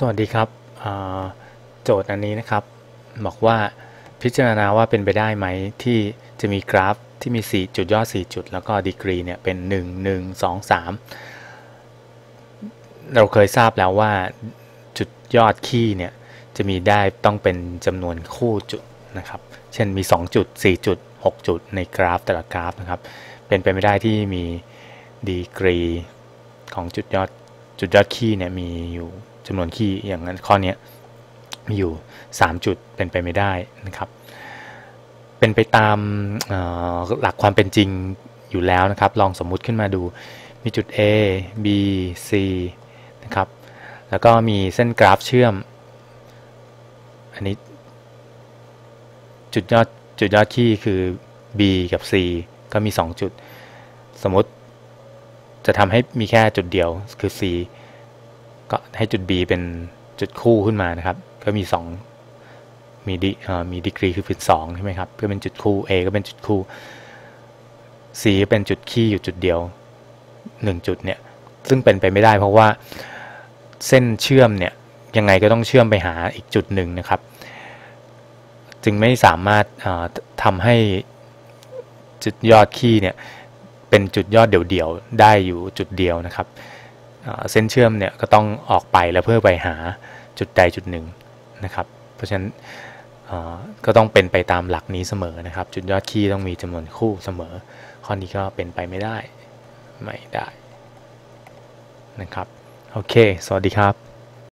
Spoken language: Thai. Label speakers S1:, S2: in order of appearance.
S1: สวัสดีครับโจทย์อันนี้นะครับ บอกว่าพิจารณาว่าเป็นไปได้ไหมที่จะมีกราฟที่มี 4 จุดยอด4จุด แล้วก็ดีกรีเนี่ยเป็น 1 1 2 3 เราเคยทราบแล้วว่าจุดยอดคี่เนี่ยจะมีได้ต้องเป็นจำนวนคู่จุดนะครับ เช่นมี 2 จุด 4 จุด 6 จุดในกราฟแต่ละกราฟนะครับ เป็นไปไม่ได้ที่มีดีกรีของจุดยอดจุดยอดคี่เนี่ยมีอยู่ จำนวนคี่อย่างนั้นข้อนี้มีอยู่ 3 จุดเป็นไปไม่ได้นะครับ เป็นไปตามหลักความเป็นจริงอยู่แล้วนะครับ ลองสมมุติขึ้นมาดูมีจุด A B C นะครับ แล้วก็มีเส้นกราฟเชื่อม อันนี้ จุดยอดจุดยอดคี่คือ B กับ C ก็มี 2 จุด สมมติจะทำให้มีแค่จุดเดียวคือ C ก็ให้จุด B เป็นจุดคู่ขึ้นมานะครับ ก็มี 2 มีดีมีดีกรีคือเป็น2ใช่ไหมครับก็เป็นจุดคู่ A ก็เป็นจุดคู่ C เป็นจุดคี่อยู่จุดเดียว 1 จุดเนี่ย ซึ่งเป็นไปไม่ได้เพราะว่าเส้นเชื่อมเนี่ยยังไงก็ต้องเชื่อมไปหาอีกจุดหนึ่งนะครับ จึงไม่สามารถทำให้จุดยอดคี่เนี่ยเป็นจุดยอดเดี่ยวๆได้อยู่จุดเดียวนะครับ เส้นเชื่อมเนี่ยก็ต้องออกไปแล้วเพื่อไปหาจุดใดจุดหนึ่งนะครับ เพราะฉะนั้นก็ต้องเป็นไปตามหลักนี้เสมอนะครับ จุดยอดคีย์ต้องมีจำนวนคู่เสมอ ข้อนี้ก็เป็นไปไม่ได้ ไม่ได้นะครับ โอเค สวัสดีครับ